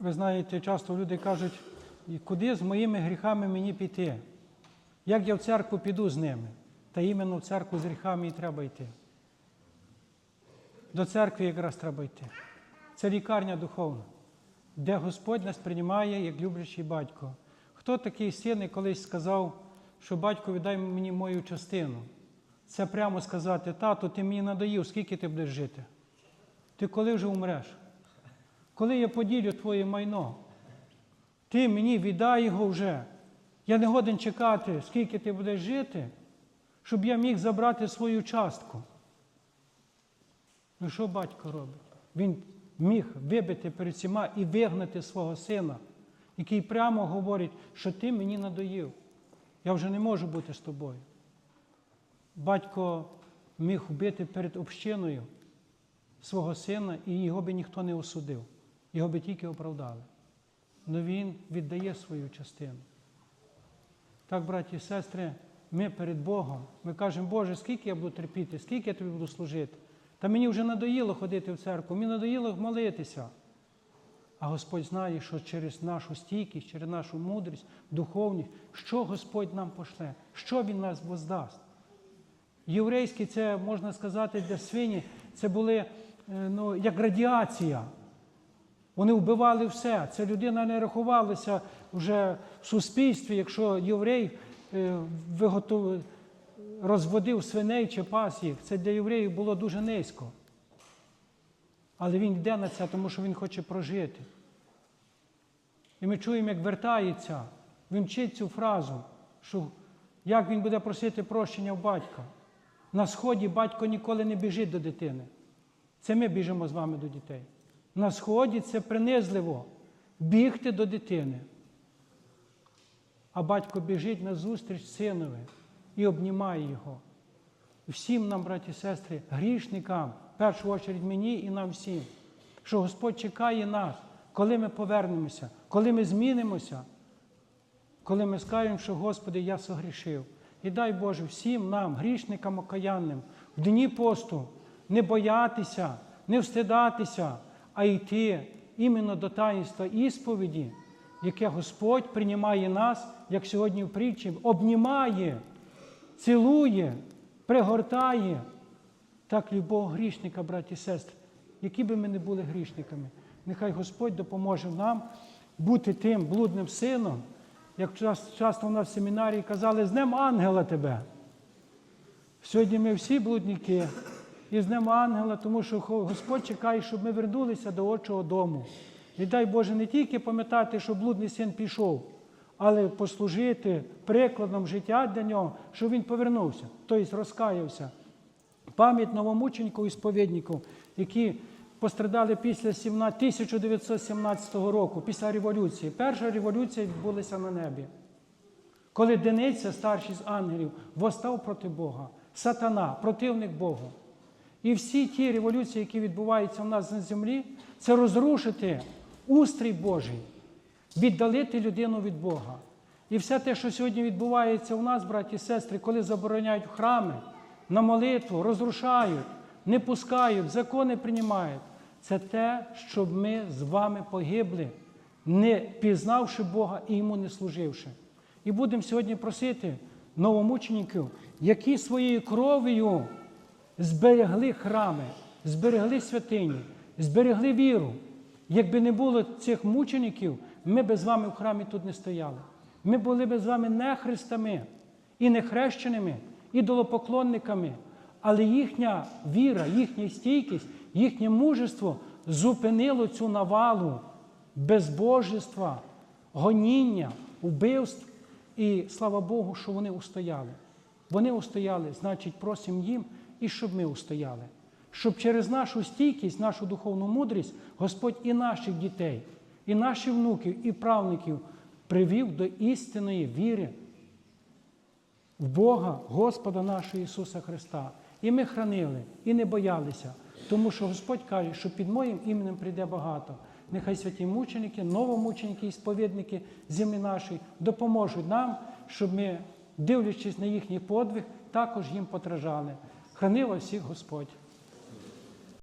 Ви знаєте, часто люди кажуть, куди з моїми гріхами мені піти? Як я в церкву піду з ними? Та іменно в церкву з гріхами і треба йти. До церкви якраз треба йти. Це лікарня духовна, де Господь нас приймає як люблячий батько. Хто такий син і колись сказав, що батько віддай мені мою частину? Це прямо сказати, тату, ти мені надоїв, скільки ти будеш жити? Ти коли вже умреш? Коли я поділю твоє майно, ти мені віддай його вже. Я не годен чекати, скільки ти будеш жити, щоб я міг забрати свою частку. Ну що батько робить? Він міг вибити перед всіма і вигнати свого сина, який прямо говорить, що ти мені надоїв. Я вже не можу бути з тобою. Батько міг вбити перед общиною свого сина, і його би ніхто не осудив, його би тільки оправдали. Але він віддає свою частину. Так, браті і сестри, ми перед Богом, ми кажемо, Боже, скільки я буду терпіти, скільки я тобі буду служити. Та мені вже надоїло ходити в церкву, мені надоїло молитися. А Господь знає, що через нашу стійкість, через нашу мудрість, духовність, що Господь нам пошле, що Він нас воздасть. Єврейські, це можна сказати, для свині, це були е, ну, як радіація. Вони вбивали все. Ця людина не рахувалася вже в суспільстві, якщо єврей е, виготов... розводив свиней чи пас їх. Це для євреїв було дуже низько. Але він йде на це, тому що він хоче прожити. І ми чуємо, як вертається, він вчить цю фразу, що як він буде просити прощення в батька. На сході батько ніколи не біжить до дитини. Це ми біжимо з вами до дітей. На сході це принизливо бігти до дитини. А батько біжить на зустріч синові і обнімає його. Всім нам, браті і сестри, грішникам, в першу чергу мені і нам всім, що Господь чекає нас, коли ми повернемося, коли ми змінимося, коли ми скажемо, що Господи, я согрішив. І дай Боже всім нам, грішникам окаянним, в дні посту не боятися, не встидатися, а йти іменно до таїнства ісповіді, яке Господь приймає нас, як сьогодні в притчі, обнімає, цілує, пригортає. Так любого грішника, браті і сестри, які би ми не були грішниками, нехай Господь допоможе нам бути тим блудним сином, як часто в нас в семінарії казали, з Днем ангела тебе. Сьогодні ми всі блудники і з Днем ангела, тому що Господь чекає, щоб ми вернулися до Отчого дому. І дай Боже не тільки пам'ятати, що блудний син пішов, але послужити прикладом життя для нього, щоб він повернувся, тобто розкаявся. Пам'ять новомученику і сповіднику, які пострадали після 1917 року, після революції. Перша революція відбулася на небі. Коли Дениця, старший з ангелів, восстав проти Бога, сатана, противник Богу. І всі ті революції, які відбуваються у нас на землі, це розрушити устрій Божий, віддалити людину від Бога. І все те, що сьогодні відбувається у нас, браті і сестри, коли забороняють храми на молитву, розрушають, не пускають, закони приймають, це те, щоб ми з вами погибли, не пізнавши Бога і йому не служивши. І будемо сьогодні просити новомучеників, які своєю кров'ю зберегли храми, зберегли святині, зберегли віру. Якби не було цих мучеників, ми б з вами в храмі тут не стояли. Ми були б з вами не христами і не хрещеними, ідолопоклонниками. Але їхня віра, їхня стійкість, їхнє мужество зупинило цю навалу безбожества, гоніння, вбивств. І слава Богу, що вони устояли. Вони устояли, значить, просимо їм і щоб ми устояли. Щоб через нашу стійкість, нашу духовну мудрість Господь і наших дітей, і наших внуків, і правників привів до істинної віри в Бога, Господа нашого Ісуса Христа. І ми хранили, і не боялися, тому що Господь каже, що під моїм іменем прийде багато. Нехай святі мученики, новомученики і сповідники землі нашої допоможуть нам, щоб ми, дивлячись на їхній подвиг, також їм потражали. Храни вас всіх Господь.